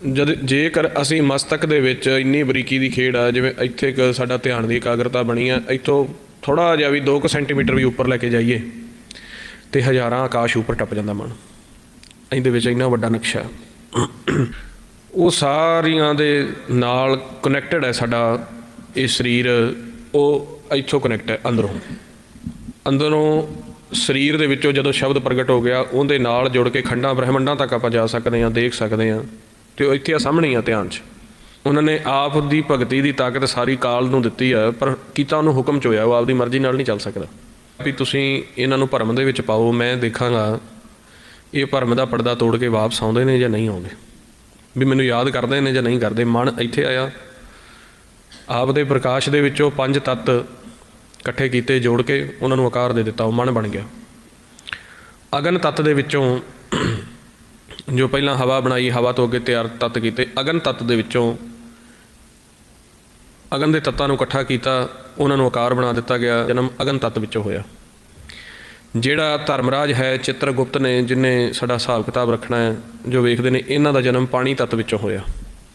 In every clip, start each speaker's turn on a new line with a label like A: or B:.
A: ਜਦ ਜੇਕਰ ਅਸੀਂ ਮਸਤਕ ਦੇ ਵਿੱਚ ਇੰਨੀ ਬਰੀਕੀ ਦੀ ਖੇਡ ਆ, ਜਿਵੇਂ ਇੱਥੇ ਇੱਕ ਸਾਡਾ ਧਿਆਨ ਦੀ ਇਕਾਗਰਤਾ ਬਣੀ ਆ, ਇੱਥੋਂ ਥੋੜਾ ਜਿਹਾ ਵੀ 2 ਸੈਂਟੀਮੀਟਰ ਵੀ ਉੱਪਰ ਲੈ ਕੇ ਜਾਈਏ ਤੇ ਹਜ਼ਾਰਾਂ ਆਕਾਸ਼ ਉੱਪਰ ਟੱਪ ਜਾਂਦਾ ਮਨ। ਇਹਦੇ ਵਿੱਚ ਇੰਨਾ ਵੱਡਾ ਨਕਸ਼ਾ ਉਹ ਸਾਰੀਆਂ ਦੇ ਨਾਲ ਕਨੈਕਟਡ ਹੈ ਸਾਡਾ ਇਹ ਸਰੀਰ, ਉਹ ਇੱਥੋਂ ਕਨੈਕਟ ਹੈ ਅੰਦਰੋਂ। ਅੰਦਰੋਂ ਸਰੀਰ ਦੇ ਵਿੱਚੋਂ ਜਦੋਂ ਸ਼ਬਦ ਪ੍ਰਗਟ ਹੋ ਗਿਆ, ਉਹਦੇ ਨਾਲ ਜੁੜ ਕੇ ਖੰਡਾਂ ਬ੍ਰਹਿਮੰਡਾਂ ਤੱਕ ਆਪਾਂ ਜਾ ਸਕਦੇ ਹਾਂ, ਦੇਖ ਸਕਦੇ ਹਾਂ। ਤੇ ਉਹ ਇੱਥੇ ਆ ਸਾਹਮਣੇ ਆ ਧਿਆਨ 'ਚ। ਉਹਨਾਂ ਨੇ ਆਪ ਦੀ ਭਗਤੀ ਦੀ ਤਾਕਤ ਸਾਰੀ ਕਾਲ ਨੂੰ ਦਿੱਤੀ ਆ, ਪਰ ਕੀਤਾ ਉਹਨੂੰ ਹੁਕਮ 'ਚ ਹੋਇਆ, ਉਹ ਆਪਦੀ ਮਰਜ਼ੀ ਨਾਲ ਨਹੀਂ ਚੱਲ ਸਕਦਾ। ਵੀ ਤੁਸੀਂ ਇਹਨਾਂ ਨੂੰ ਭਰਮ ਦੇ ਵਿੱਚ ਪਾਓ, ਮੈਂ ਦੇਖਾਂਗਾ ਇਹ ਭਰਮ ਦਾ ਪਰਦਾ ਤੋੜ ਕੇ ਵਾਪਸ ਆਉਂਦੇ ਨੇ ਜਾਂ ਨਹੀਂ ਆਉਂਦੇ। ਵੀ ਮੈਨੂੰ ਯਾਦ ਕਰਦੇ ਨੇ ਜਾਂ ਨਹੀਂ ਕਰਦੇ, ਮਨ ਇੱਥੇ ਆਇਆ। ਆਪ ਦੇ ਪ੍ਰਕਾਸ਼ ਦੇ ਵਿੱਚੋਂ ਪੰਜ ਤੱਤ ਇਕੱਠੇ ਕੀਤੇ, ਜੋੜ ਕੇ ਉਹਨਾਂ ਨੂੰ ਆਕਾਰ ਦੇ ਦਿੱਤਾ, ਉਹ ਮਨ ਬਣ ਗਿਆ। ਅਗਨ ਤੱਤ ਦੇ ਵਿੱਚੋਂ ਜੋ ਪਹਿਲਾਂ ਹਵਾ ਬਣਾਈ, ਹਵਾ ਤੋਂ ਅੱਗੇ ਤਿਆਰ ਤੱਤ ਕੀਤੇ, ਅਗਨ ਤੱਤ ਦੇ ਵਿੱਚੋਂ ਅਗਨ ਦੇ ਤੱਤਾਂ ਨੂੰ ਇਕੱਠਾ ਕੀਤਾ, ਉਹਨਾਂ ਨੂੰ ਆਕਾਰ ਬਣਾ ਦਿੱਤਾ ਗਿਆ, ਜਨਮ ਅਗਨ ਤੱਤ ਵਿੱਚੋਂ ਹੋਇਆ। ਜਿਹੜਾ ਧਰਮਰਾਜ ਹੈ, ਚਿੱਤਰਗੁਪਤ ਨੇ, ਜਿਨੇ ਸਾਡਾ ਹਿਸਾਬ ਕਿਤਾਬ ਰੱਖਣਾ ਹੈ, ਜੋ ਵੇਖਦੇ ਨੇ, ਇਹਨਾਂ ਦਾ ਜਨਮ ਪਾਣੀ ਤੱਤ ਵਿੱਚੋਂ ਹੋਇਆ।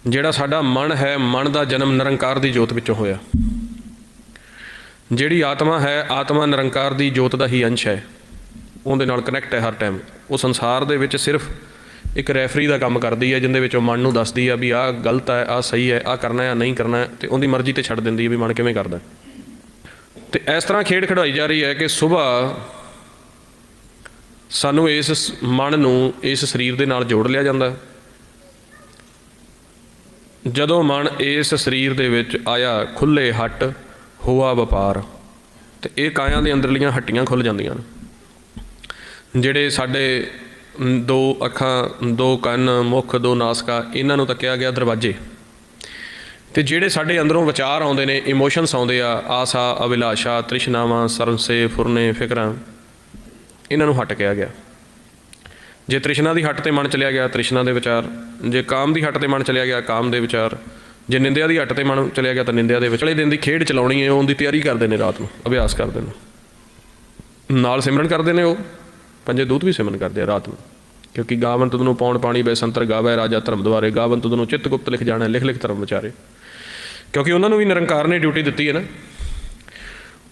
A: ਜਿਹੜਾ ਸਾਡਾ ਮਨ ਹੈ, ਮਨ ਦਾ ਜਨਮ ਨਿਰੰਕਾਰ ਦੀ ਜੋਤ ਵਿੱਚੋਂ ਹੋਇਆ। ਜਿਹੜੀ ਆਤਮਾ ਹੈ, ਆਤਮਾ ਨਿਰੰਕਾਰ ਦੀ ਜੋਤ ਦਾ ਹੀ ਅੰਸ਼ ਹੈ। ਉਹਦੇ ਨਾਲ ਕਨੈਕਟ ਹੈ ਹਰ ਟਾਈਮ ਉਹ ਸੰਸਾਰ ਦੇ ਵਿੱਚ ਸਿਰਫ ਇੱਕ ਰੈਫਰੀ ਦਾ ਕੰਮ ਕਰਦੀ ਹੈ, ਜਿੰਦੇ ਵਿੱਚ ਉਹ ਮਨ ਨੂੰ ਦੱਸਦੀ ਆ ਵੀ ਆਹ ਗਲਤ ਹੈ ਆਹ ਸਹੀ ਹੈ ਆਹ ਕਰਨਾ ਹੈ, ਆਹ ਨਹੀਂ ਕਰਨਾ ਹੈ, ਤੇ ਉਹਦੀ ਮਰਜ਼ੀ ਤੇ ਛੱਡ ਦਿੰਦੀ ਹੈ ਵੀ ਮਨ ਕਿਵੇਂ ਕਰਦਾ ਹੈ। ਤੇ ਇਸ ਤਰ੍ਹਾਂ ਖੇਡ ਖਿਡਾਈ ਜਾ ਰਹੀ ਹੈ ਕਿ ਸਵੇਰ ਸਾਨੂੰ ਇਸ ਮਨ ਨੂੰ ਇਸ ਸਰੀਰ ਦੇ ਨਾਲ ਜੋੜ ਲਿਆ ਜਾਂਦਾ ਜਦੋਂ ਮਨ ਇਸ ਸਰੀਰ ਦੇ ਵਿੱਚ ਆਇਆ, ਖੁੱਲੇ ਹੱਟ, ਹੋਆ ਵਪਾਰ, ਤੇ ਇਹ ਕਾਇਆਂ ਦੇ ਅੰਦਰਲੀਆਂ ਹੱਟੀਆਂ ਖੁੱਲ ਜਾਂਦੀਆਂ ਨੇ, ਜਿਹੜੇ ਸਾਡੇ ਦੋ ਅੱਖਾਂ, ਦੋ ਕੰਨ, ਮੁਖ, ਦੋ ਨਾਸਕਾ, ਇਹਨਾਂ ਨੂੰ ਤੱਕਿਆ ਗਿਆ ਦਰਵਾਜ਼ੇ। ਤੇ ਜਿਹੜੇ ਸਾਡੇ ਅੰਦਰੋਂ ਵਿਚਾਰ ਆਉਂਦੇ ਨੇ ਇਮੋਸ਼ਨਸ ਆਉਂਦੇ ਆ, ਆਸਾ, ਅਭਿਲਾਸ਼ਾ, ਤ੍ਰਿਸ਼ਨਾਵਾਂ, ਸਰਨਸੇ, ਫੁਰਨੇ, ਫਿਕਰਾਂ, ਇਹਨਾਂ ਨੂੰ ਹਟ ਕਿਹਾ ਗਿਆ। ਜੇ ਤ੍ਰਿਸ਼ਨਾ ਦੀ ਹੱਟ ਤੇ ਮਨ ਚਲਿਆ ਗਿਆ, ਤ੍ਰਿਸ਼ਨਾ ਦੇ ਵਿਚਾਰ। ਜੇ ਕਾਮ ਦੀ ਹੱਟ ਤੇ ਮਨ ਚਲਿਆ ਗਿਆ, ਕਾਮ ਦੇ ਵਿਚਾਰ। ਜੇ ਨਿੰਦਿਆ ਦੀ ਹੱਟ ਤੇ ਮਨ ਚਲਿਆ ਗਿਆ, ਤਾਂ ਨਿੰਦਿਆ ਦੇ ਵਿਚਲੇ ਦਿਨ ਦੀ ਖੇਡ ਚਲਾਉਣੀ ਹੈ ਉਹਦੀ ਤਿਆਰੀ ਕਰਦੇ ਨੇ ਰਾਤ ਨੂੰ, ਅਭਿਆਸ ਕਰਦੇ ਨੇ। ਨਾਲ ਸਿਮਰਨ ਕਰਦੇ ਨੇ ਉਹ। ਪੰਜੇ ਦੂਤ ਵੀ ਸਿਮਰਨ ਕਰਦੇ ਆ ਰਾਤ ਨੂੰ, ਕਿਉਂਕਿ ਗਾਵਨ ਤੁਧ ਨੂੰ ਪੌਣ ਪਾਣੀ ਬੇਸੰਤਰ ਗਾਵੇ, ਰਾਜਾ ਧਰਮ ਦੁਆਰੇ, ਗਾਵਨ ਤੁਧ ਨੂੰ ਚਿੱਤ ਗੁਪਤ ਲਿਖ ਜਾਣਾ, ਲਿਖ ਲਿਖ ਧਰਮ ਵਿਚਾਰੇ। ਕਿਉਂਕਿ ਉਹਨਾਂ ਨੂੰ ਵੀ ਨਿਰੰਕਾਰ ਨੇ ਡਿਊਟੀ ਦਿੱਤੀ ਹੈ ਨਾ।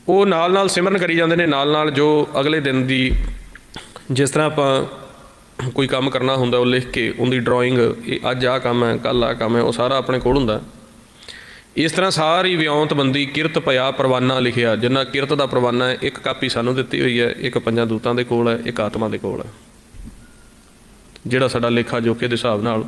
A: ਉਹ ਨਾਲ ਨਾਲ ਸਿਮਰਨ ਕਰੀ ਜਾਂਦੇ ਨੇ, ਨਾਲ ਨਾਲ ਜੋ ਅਗਲੇ ਦਿਨ ਦੀ ਜਿਸ ਤਰ੍ਹਾਂ ਆਪਾਂ ਕੋਈ ਕੰਮ ਕਰਨਾ ਹੁੰਦਾ, ਉਹ ਲਿਖ ਕੇ, ਉਹਦੀ ਡਰਾਇੰਗ ਇਹ ਅੱਜ ਆਹ ਕੰਮ ਹੈ ਕੱਲ ਆਹ ਕੰਮ ਹੈ, ਉਹ ਸਾਰਾ ਆਪਣੇ ਕੋਲ ਹੁੰਦਾ। ਇਸ ਤਰ੍ਹਾਂ ਸਾਰੀ ਵਿਉਂਤਬੰਦੀ ਕਿਰਤ ਪਿਆ ਪਰਵਾਨਾ ਲਿਖਿਆ, ਜਿੰਨਾ ਕਿਰਤ ਦਾ ਪਰਵਾਨਾ ਹੈ, ਇੱਕ ਕਾਪੀ ਸਾਨੂੰ ਦਿੱਤੀ ਹੋਈ ਹੈ, ਇੱਕ ਪੰਜਾਂ ਦੂਤਾਂ ਦੇ ਕੋਲ ਹੈ, ਇੱਕ ਆਤਮਾ ਦੇ ਕੋਲ ਹੈ। ਜਿਹੜਾ ਸਾਡਾ ਲੇਖਾ ਜੋਖੇ ਦੇ ਹਿਸਾਬ ਨਾਲ